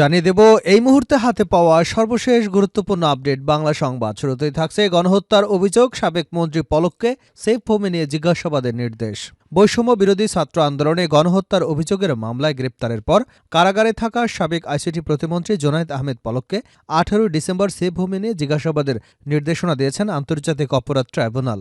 জানিয়ে দেব, এই মুহূর্তে হাতে পাওয়া সর্বশেষ গুরুত্বপূর্ণ আপডেট বাংলা সংবাদ। শুরুতেই থাকছে গণহত্যার অভিযোগ, সাবেক মন্ত্রী পলককে সেফ হোমে নিয়ে জিজ্ঞাসাবাদের নির্দেশ। বৈষম্য বিরোধী ছাত্র আন্দোলনে গণহত্যার অভিযোগের মামলায় গ্রেপ্তারের পর কারাগারে থাকা সাবেক আইসিটি প্রতিমন্ত্রী জোনায়েদ আহমেদ পলককে আঠারোই ডিসেম্বর সেফ হোমে নিয়ে জিজ্ঞাসাবাদের নির্দেশনা দিয়েছেন আন্তর্জাতিক অপরাধ ট্রাইব্যুনাল।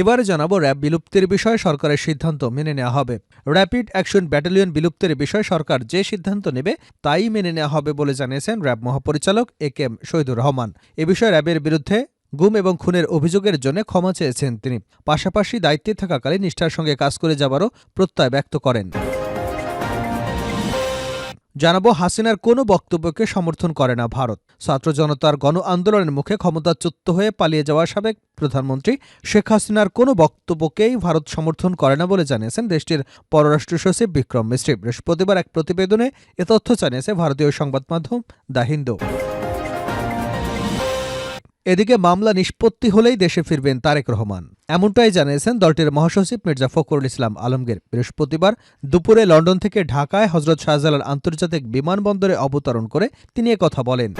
এবারে জানাব র্যাব বিলুপ্তির বিষয়ে সরকারের সিদ্ধান্ত মেনে নেওয়া হবে। র্যাপিড অ্যাকশন ব্যাটালিয়ন বিলুপ্তির বিষয়ে সরকার যে সিদ্ধান্ত নেবে, তাই মেনে নেওয়া হবে বলে জানিয়েছেন র্যাব মহাপরিচালক A K M Shahidur Rahman. এ বিষয়ে র্যাবের বিরুদ্ধে গুম এবং খুনের অভিযোগের জন্য ক্ষমা চেয়েছেন তিনি। পাশাপাশি দায়িত্বে থাকাকালে নিষ্ঠার সঙ্গে কাজ করে যাবারও প্রত্যয় ব্যক্ত করেন। জানাব হাসিনার কোনো বক্তব্যকে সমর্থন করে না ভারত। ছাত্র জনতার গণ আন্দোলনের মুখে ক্ষমতাচ্যুত হয়ে পালিয়ে যাওয়া সাবেক প্রধানমন্ত্রী শেখ হাসিনার কোনো বক্তব্যকেই ভারত সমর্থন করে না বলে জানিয়েছেন দেশটির পররাষ্ট্র সচিব বিক্রম মিশ্রী বৃহস্পতিবার এক প্রতিবেদনে এ তথ্য জানিয়েছে ভারতীয় সংবাদ মাধ্যম দ্য হিন্দু। এদিকে মামলা নিষ্পত্তি হলেই দেশে ফিরবেন তারেক রহমান। এমনটাই জানিয়েছেন দলটির মহাসচিব মির্জা ফখরুল ইসলাম আলমগীর। বৃহস্পতিবার দুপুরে লন্ডন থেকে ঢাকায় হজরত শাহজালাল আন্তর্জাতিক বিমানবন্দরে অবতরণ করে তিনি কথা বলেন।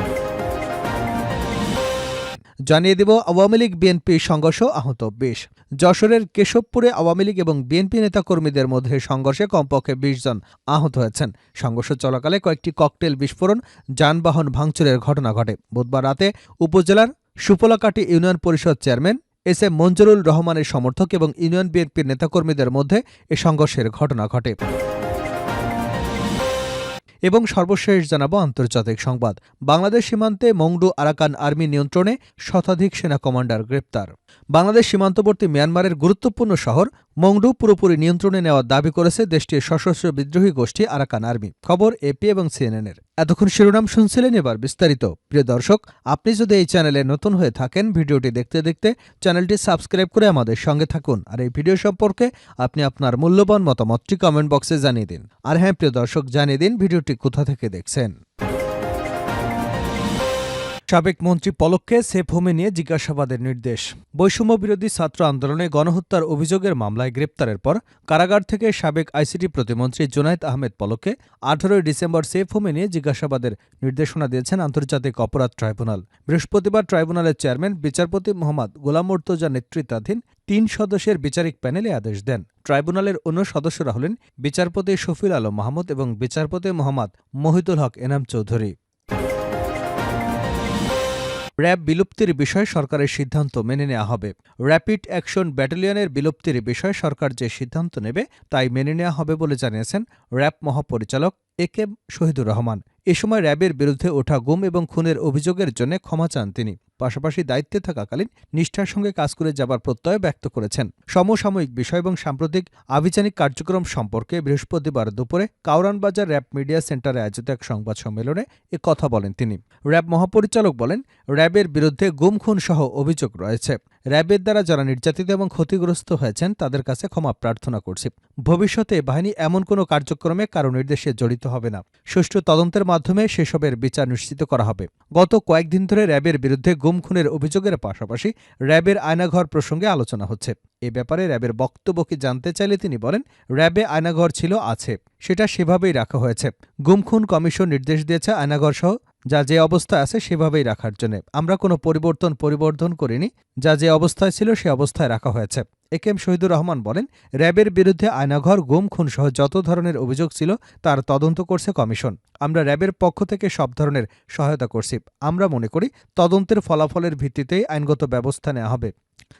জানিয়ে দেব, আওয়ামী লীগ, বিএনপি সংঘর্ষ আহত বেশ। যশোরের কেশবপুরে আওয়ামী লীগ এবং বিএনপি নেতাকর্মীদের মধ্যে সংঘর্ষে কমপক্ষে বিশ জন আহত হয়েছেন। সংঘর্ষ চলাকালে কয়েকটি ককটেল বিস্ফোরণ, যানবাহন ভাঙচুরের ঘটনা ঘটে। বুধবার রাতে উপজেলার Suplakati Union Parishad chairman S M Manjurul রহমানের সমর্থক এবং ইউনিয়ন বিএনপির নেতাকর্মীদের মধ্যে এ সংঘর্ষের ঘটনা ঘটে। এবং সর্বশেষ জানাব আন্তর্জাতিক সংবাদ। বাংলাদেশ সীমান্তে মংডু আরাকান আর্মি নিয়ন্ত্রণে শতাধিক সেনা কমান্ডার গ্রেপ্তার। বাংলাদেশ সীমান্তবর্তী মিয়ানমারের গুরুত্বপূর্ণ শহর মংডু পুরোপুরি নিয়ন্ত্রণে নেওয়ার দাবি করেছে দেশটির সশস্ত্র বিদ্রোহী গোষ্ঠী আরাকান আর্মি। খবর এপি এবং সিএনএনের এতক্ষণ শিরোনাম শুনছিলেন এবার বিস্তারিত। প্রিয় দর্শক, আপনি যদি এই চ্যানেলে নতুন হয়ে থাকেন, ভিডিওটি দেখতে দেখতে চ্যানেলটি সাবস্ক্রাইব করে আমাদের সঙ্গে থাকুন। আর এই ভিডিও সম্পর্কে আপনি আপনার মূল্যবান মতামতটি কমেন্ট বক্সে জানিয়ে দিন। আর হ্যাঁ প্রিয় দর্শক, জানিয়ে দিন, ভিডিওটি কোথা থেকে দেখছেন? সাবেক মন্ত্রী পলককে সেফ হোমে নিয়ে জিজ্ঞাসাবাদের নির্দেশ। বৈষম্য বিরোধী ছাত্র আন্দোলনে গণহত্যার অভিযোগের মামলায় গ্রেপ্তারের পর কারাগার থেকে সাবেক আইসিটি প্রতিমন্ত্রী জোনায়েদ আহমেদ পলককে আঠারোই ডিসেম্বর সেফ হোমে নিয়ে জিজ্ঞাসাবাদের নির্দেশনা দিয়েছেন আন্তর্জাতিক অপরাধ ট্রাইব্যুনাল। বৃহস্পতিবার ট্রাইব্যুনালের চেয়ারম্যান, বিচারপতি মোহাম্মদ গোলাম মর্তজা নেতৃত্বাধীন তিন সদস্যের বিচারিক প্যানেলে আদেশ দেন। ট্রাইব্যুনালের অন্য সদস্যরা হলেন বিচারপতি শফিল আলম মাহমুদ এবং বিচারপতি মোহাম্মদ মহিদুল হক এনাম চৌধুরী। র্যাব বিলুপ্তির বিষয়ে সরকারের সিদ্ধান্ত মেনে নেওয়া হবে। র্যাপিড অ্যাকশন ব্যাটালিয়নের বিলুপ্তির বিষয়ে সরকার যে সিদ্ধান্ত নেবে, তাই মেনে নেওয়া হবে বলে জানিয়েছেন র্যাব মহাপরিচালক এ কে শহীদুর রহমান। এ সময় র্যাবের বিরুদ্ধে ওঠা গুম এবং খুনের অভিযোগের জন্য ক্ষমা চান তিনি। পাশাপাশি দায়িত্বে থাকাকালীন নিষ্ঠার সঙ্গে কাজ করে যাবার প্রত্যয় ব্যক্ত করেছেন। সমসাময়িক বিষয় এবং সাম্প্রতিক আভিযানিক কার্যক্রম সম্পর্কে বৃহস্পতিবার দুপুরে কাউরানবাজার র্যাব মিডিয়া সেন্টারে আয়োজিত এক সংবাদ সম্মেলনে এ কথা বলেন তিনি। র্যাব মহাপরিচালক বলেন, র্যাবের বিরুদ্ধে গুম খুন সহ অভিযোগ রয়েছে। র্যাবের দ্বারা যারা নির্যাতিত এবং ক্ষতিগ্রস্ত হয়েছেন, তাদের কাছে ক্ষমা প্রার্থনা করছি। ভবিষ্যতে বাহিনী এমন কোনো কার্যক্রমে কারও নির্দেশে জড়িত হবে না। সুষ্ঠু তদন্তের মাধ্যমে সেসবের বিচার নিশ্চিত করা হবে। গত কয়েকদিন ধরে র্যাবের বিরুদ্ধে গুম খুনের অভিযোগের পাশাপাশি র্যাবের আয়নাঘর প্রসঙ্গে আলোচনা হচ্ছে। এ ব্যাপারে র্যাবের বক্তব্য কি জানতে চাইলে তিনি বলেন, র্যাবে আয়নাঘর ছিল, আছে। সেটা সেভাবেই রাখা হয়েছে। গুমখুন কমিশন নির্দেশ দিয়েছে আয়নাঘর সহ যা যে অবস্থায় আছে সেভাবেই রাখার জন্য। আমরা কোনো পরিবর্তন পরিবর্ধন করিনি, যা যে অবস্থায় ছিল সে অবস্থায় রাখা হয়েছে। A K M Shahidur Rahman বলেন, র্যাবের বিরুদ্ধে আয়নাঘর, গুম, খুন সহ যত ধরনের অভিযোগ ছিল, তার তদন্ত করছে কমিশন। আমরা র্যাবের পক্ষ থেকে সব ধরনের সহায়তা করছি। আমরা মনে করি তদন্তের ফলাফলের ভিত্তিতেই আইনগত ব্যবস্থা নেওয়া হবে।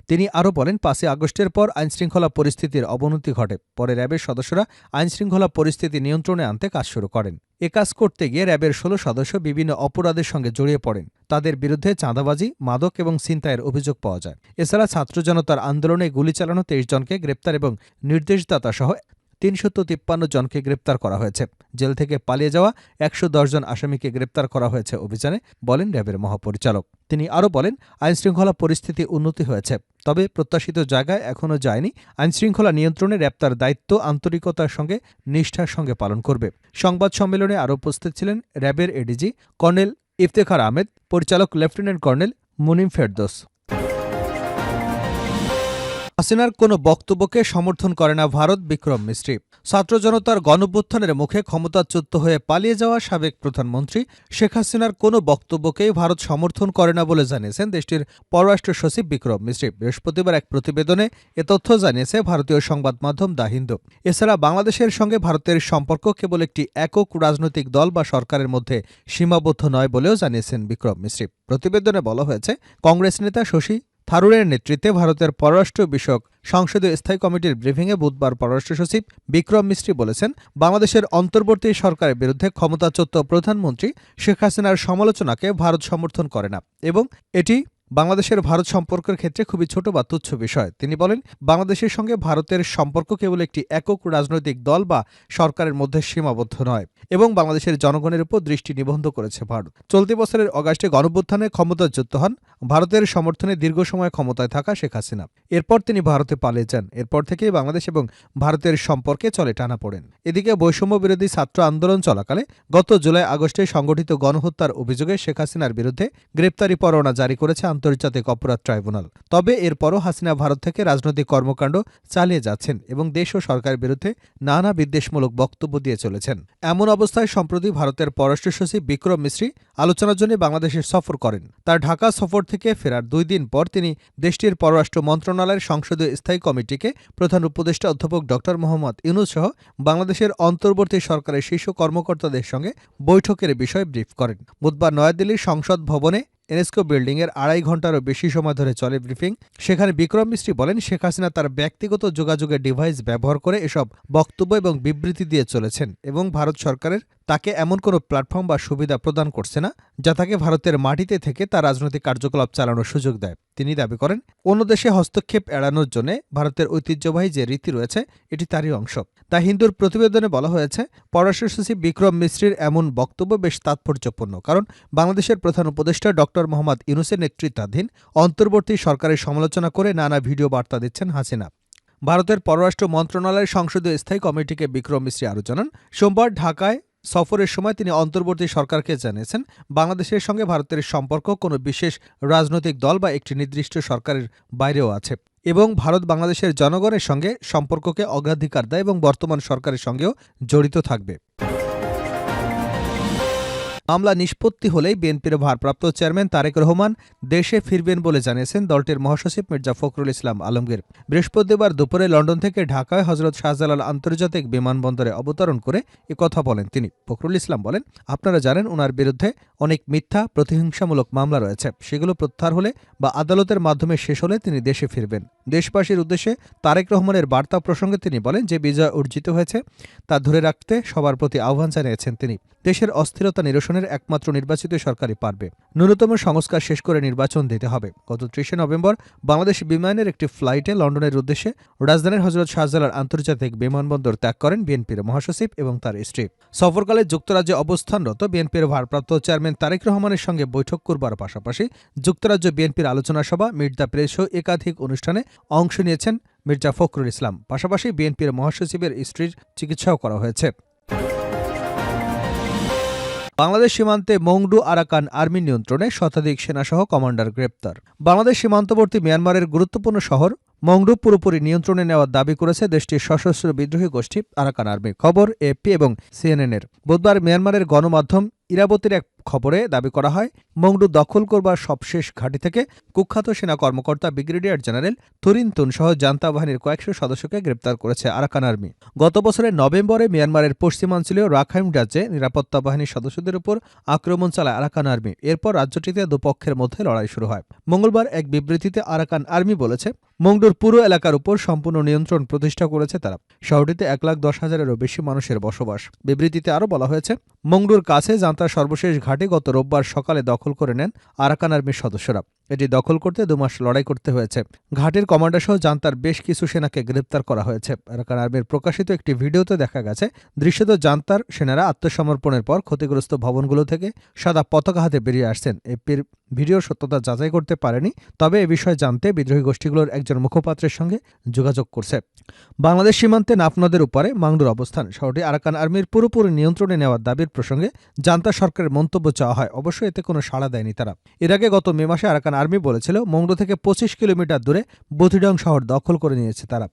তিনি আরও বলেন, পাঁচই আগস্টের পর আইনশৃঙ্খলা পরিস্থিতির অবনতি ঘটে। পরে র্যাবের সদস্যরা আইনশৃঙ্খলা পরিস্থিতি নিয়ন্ত্রণে আনতে কাজ শুরু করেন। এ কাজ করতে গিয়ে র্যাবের ষোলো সদস্য বিভিন্ন অপরাধের সঙ্গে জড়িয়ে পড়েন। তাদের বিরুদ্ধে চাঁদাবাজি, মাদক এবং ছিনতাইয়ের অভিযোগ পাওয়া যায়। এছাড়া ছাত্র জনতার আন্দোলনে গুলি চালানো তেইশ জনকে গ্রেপ্তার এবং নির্দেশদাতা সহ তিনশত তিপ্পান্ন জনকে গ্রেপ্তার করা হয়েছে। জেল থেকে পালিয়ে যাওয়া একশো জন আসামিকে গ্রেপ্তার করা হয়েছে অভিযানে, বলেন র্যাবের মহাপরিচালক। তিনি আরও বলেন, আইনশৃঙ্খলা পরিস্থিতি উন্নতি হয়েছে, তবে প্রত্যাশিত জায়গায় এখনও যায়নি। আইনশৃঙ্খলা নিয়ন্ত্রণে র্যাব দায়িত্ব আন্তরিকতার সঙ্গে, নিষ্ঠার সঙ্গে পালন করবে। সংবাদ সম্মেলনে আরও উপস্থিত ছিলেন র্যাবের এডিজি কর্নেল ইফতেখার আহমেদ, পরিচালক লেফটেন্যান্ট কর্নেল মুনিম ফেরদোস। হাসিনার কোনো বক্তব্যকে সমর্থন করে না ভারত, বিক্রম মিস্ত্রি। ছাত্র জনতার গণভ্যুত্থানের মুখে ক্ষমতাচ্যুত হয়ে পালিয়ে যাওয়া সাবেক প্রধানমন্ত্রী শেখ হাসিনার কোনো বক্তব্যকেই ভারত সমর্থন করে না বলে জানিয়েছেন দেশটির পররাষ্ট্র সচিব বিক্রম মিস্ত্রি। বৃহস্পতিবার এক প্রতিবেদনে এ তথ্য জানিয়েছে ভারতীয় সংবাদ মাধ্যম দা হিন্দু। এছাড়া বাংলাদেশের সঙ্গে ভারতের সম্পর্ক কেবল একটি একক রাজনৈতিক দল বা সরকারের মধ্যে সীমাবদ্ধ নয় বলেও জানিয়েছেন বিক্রম মিস্ত্রি। প্রতিবেদনে বলা হয়েছে, কংগ্রেস নেতা শশী থারুরের নেতৃত্বে ভারতের পররাষ্ট্র বিষয়ক সংসদীয় স্থায়ী কমিটির ব্রিফিংয়ে বুধবার পররাষ্ট্র সচিব বিক্রম মিস্ত্রি বলেছেন, বাংলাদেশের অন্তর্বর্তী সরকারের বিরুদ্ধে ক্ষমতাচ্যুত প্রধানমন্ত্রী শেখ হাসিনার সমালোচনাকে ভারত সমর্থন করে না এবং এটি বাংলাদেশের ভারত সম্পর্কের ক্ষেত্রে খুবই ছোট বা তুচ্ছ বিষয়। তিনি বলেন, বাংলাদেশের সঙ্গে ভারতের সম্পর্ক কেবল একটি একক রাজনৈতিক দল বা সরকারের মধ্যে সীমাবদ্ধ নয় এবং বাংলাদেশের জনগণের উপর দৃষ্টি নিবন্ধ করেছে ভারত। চলতি বছরের অগাস্টে গণভ্যুত্থানে ক্ষমতাচ্যুত হন। ভারতের সমর্থনে দীর্ঘ সময় ক্ষমতায় থাকা শেখ হাসিনা। এরপর তিনি ভারতে পালিয়ে যান। এরপর থেকেই বাংলাদেশ এবং ভারতের সম্পর্কে চলে টানা পড়েন। এদিকে বৈষম্য বিরোধী ছাত্র আন্দোলন চলাকালে গত জুলাই আগস্টে সংগঠিত গণহত্যার অভিযোগে শেখ হাসিনার বিরুদ্ধে গ্রেপ্তারি পরোয়ানা জারি করেছে আন্তর্জাতিক অপরাধ ট্রাইব্যুনাল। তবে এরপরও হাসিনা ভারত থেকে রাজনৈতিক কর্মকাণ্ড চালিয়ে যাচ্ছেন এবং দেশ ও সরকারের বিরুদ্ধে নানা বিদ্বেষমূলক বক্তব্য দিয়ে চলেছেন। এমন অবস্থায় সম্প্রতি ভারতের পররাষ্ট্র সচিব বিক্রম মিশ্রী আলোচনার জন্য বাংলাদেশে সফর করেন। তার ঢাকা সফর থেকে ফেরার দুই দিন পর তিনি দেশটির পররাষ্ট্র মন্ত্রণালয়ের সংসদীয় স্থায়ী কমিটিকে প্রধান উপদেষ্টা অধ্যাপক ড মোহাম্মদ ইউনুস সহ বাংলাদেশের অন্তর্বর্তী সরকারের শীর্ষ কর্মকর্তাদের সঙ্গে বৈঠকের বিষয়ে ব্রিফ করেন। বুধবার নয়াদিল্লির সংসদ ভবনে এনএসকো বিল্ডিংয়ের আড়াই ঘন্টারও বেশি সময় ধরে চলে ব্রিফিং। সেখানে বিক্রম মিস্ত্রি বলেন, শেখ হাসিনা তার ব্যক্তিগত যোগাযোগের ডিভাইস ব্যবহার করে এসব বক্তব্য এবং বিবৃতি দিয়ে চলেছেন এবং ভারত সরকারের তাকে এমন কোনো প্ল্যাটফর্ম বা সুবিধা প্রদান করছে না, যা তাকে ভারতের মাটিতে থেকে তার রাজনৈতিক কার্যকলাপ চালানোর সুযোগ দেয়। তিনি দাবি করেন, অন্য দেশে হস্তক্ষেপ এড়ানোর জন্য ভারতের ঐতিহ্যবাহী যে রীতি রয়েছে, এটি তারই অংশ। তা হিন্দুর প্রতিবেদনে বলা হয়েছে, পররাষ্ট্র সচিব বিক্রম মিশ্রির এমন বক্তব্য বেশ তাৎপর্যপূর্ণ, কারণ বাংলাদেশের প্রধান উপদেষ্টা ড. মোহাম্মদ ইউনুসের নেতৃত্বাধীন অন্তর্বর্তী সরকারের সমালোচনা করে নানা ভিডিও বার্তা দিচ্ছেন হাসিনা। ভারতের পররাষ্ট্র মন্ত্রণালয়ের সংসদীয় স্থায়ী কমিটিকে বিক্রম মিশ্রী আরও জানান, সোমবার ঢাকায় সফরের সময় তিনি অন্তর্বর্তী সরকারকে জানিয়েছেন, বাংলাদেশের সঙ্গে ভারতের সম্পর্ক কোনো বিশেষ রাজনৈতিক দল বা একটি নির্দিষ্ট সরকারের বাইরেও আছে এবং ভারত বাংলাদেশের জনগণের সঙ্গে সম্পর্ককে অগ্রাধিকার দেয় এবং বর্তমান সরকারের সঙ্গেও জড়িত থাকবে। মামলা নিষ্পত্তি হলেই বিএনপির ভারপ্রাপ্ত চেয়ারম্যান তারেক রহমান দেশে ফিরবেন বলে জানিয়েছেন দলটির মহাসচিব মির্জা ফখরুল ইসলাম আলমগীর। বৃহস্পতিবার দুপুরে লন্ডন থেকে ঢাকায় হজরত শাহজালাল আন্তর্জাতিক বিমানবন্দরে অবতরণ করে কথা বলেন তিনি। ফখরুল ইসলাম বলেন, আপনারা জানেন ওনার বিরুদ্ধে অনেক মিথ্যা, প্রতিহিংসামূলক মামলা রয়েছে। সেগুলো প্রত্যাহার হলে বা আদালতের মাধ্যমে শেষ হলে তিনি দেশে ফিরবেন। দেশবাসীর উদ্দেশ্যে তারেক রহমানের বার্তা প্রসঙ্গে তিনি বলেন, যে বিজয় অর্জিত হয়েছে, তা ধরে রাখতে সবার প্রতি আহ্বান জানিয়েছেন তিনি। দেশের অস্থিরতা নিরসনের একমাত্র নির্বাচিত সরকারই পারবে। ন্যূনতম সংস্কার শেষ করে নির্বাচন দিতে হবে। গত ত্রিশে নভেম্বর বাংলাদেশ বিমানের একটি ফ্লাইটে লন্ডনের উদ্দেশ্যে রাজধানীর হজরত শাহজালাল আন্তর্জাতিক বিমানবন্দর ত্যাগ করেন বিএনপির মহাসচিব এবং তার স্ত্রী। সফরকালে যুক্তরাজ্যে অবস্থানরত বিএনপির ভারপ্রাপ্ত চেয়ারম্যান তারেক রহমানের সঙ্গে বৈঠক করবার পাশাপাশি যুক্তরাজ্য বিএনপির আলোচনা সভা মির্জা প্রেস একাধিক অনুষ্ঠানে অংশ নিয়েছেন মির্জা ফখরুল ইসলাম। পাশাপাশি বিএনপির মহাসচিবের স্ত্রীর চিকিৎসাও করা হয়েছে। বাংলাদেশ সীমান্তে মংডু আরাকান আর্মি নিয়ন্ত্রণে শতাধিক সেনাসহ কমান্ডার গ্রেপ্তার। বাংলাদেশ সীমান্তবর্তী মিয়ানমারের গুরুত্বপূর্ণ শহর মংডু পুরোপুরি নিয়ন্ত্রণে নেওয়ার দাবি করেছে দেশটির সশস্ত্র বিদ্রোহী গোষ্ঠী আরাকান আর্মি। খবর এপি এবং সিএনএনের বুধবার মিয়ানমারের গণমাধ্যম ইরাবতীর এক খবরে দাবি করা হয়, মংডু দখল করবার সবশেষ ঘাঁটি থেকে কুখ্যাত সেনা কর্মকর্তা ব্রিগেডিয়ার জেনারেল থুরিনতুন সহ জান্তা বাহিনীর কয়েকশো সদস্যকে গ্রেপ্তার করেছে আরাকান আর্মি। গত বছরের নভেম্বরে মিয়ানমারের পশ্চিমাঞ্চলীয় রাখাইম রাজ্যে নিরাপত্তা বাহিনীর সদস্যদের উপর আক্রমণ চালায় আরাকান আর্মি। এরপর রাজ্যটিতে দুপক্ষের মধ্যে লড়াই শুরু হয়। মঙ্গলবার এক বিবৃতিতে আরাকান আর্মি বলেছে, মংডুর পুরো এলাকার উপর সম্পূর্ণ নিয়ন্ত্রণ প্রতিষ্ঠা করেছে তারা। শহরটিতে এক লাখ দশ হাজারেরও বেশি মানুষের বসবাস। বিবৃতিতে আরও বলা হয়েছে, মংডুর কাছে জান্তার সর্বশেষ ঘাটে গত রোববার সকালে দখল করে নেন আরাকান আর্মির সদস্যরা। এটি দখল করতে দুমাস লড়াই করতে হয়েছে। ঘাটের কমান্ডার সহ জান্তার বেশ কিছু সেনাকে গ্রেপ্তার করা হয়েছে। আরাকান আর্মির প্রকাশিত একটি ভিডিওতে দেখা গেছে, দৃশ্যত জান্তার সেনারা আত্মসমর্পণের পর ক্ষতিগ্রস্ত ভবনগুলো থেকে সাদা পতাকা হাতে বেরিয়ে আসছেন। এপির ভিডিওর সত্যতা যাচাই করতে পারেনি, তবে এ বিষয়ে জানতে বিদ্রোহী গোষ্ঠীগুলোর একজন মুখপাত্রের সঙ্গে যোগাযোগ করছে। বাংলাদেশ সীমান্তে নাফনদের উপরে মাংডুর অবস্থান। শহরটি আরাকান আর্মির পুরোপুরি নিয়ন্ত্রণে নেওয়ার দাবির প্রসঙ্গে জান্তা সরকারের মন্তব্য চাওয়া হয়। অবশ্য এতে কোনো সাড়া দেয়নি তারা। এর আগে গত মে মাসে আরাকান আর্মি বলেছিল মংডু থেকে পঁচিশ কিলোমিটার দূরে বথিডং শহর দখল করে নিয়েছে তারা।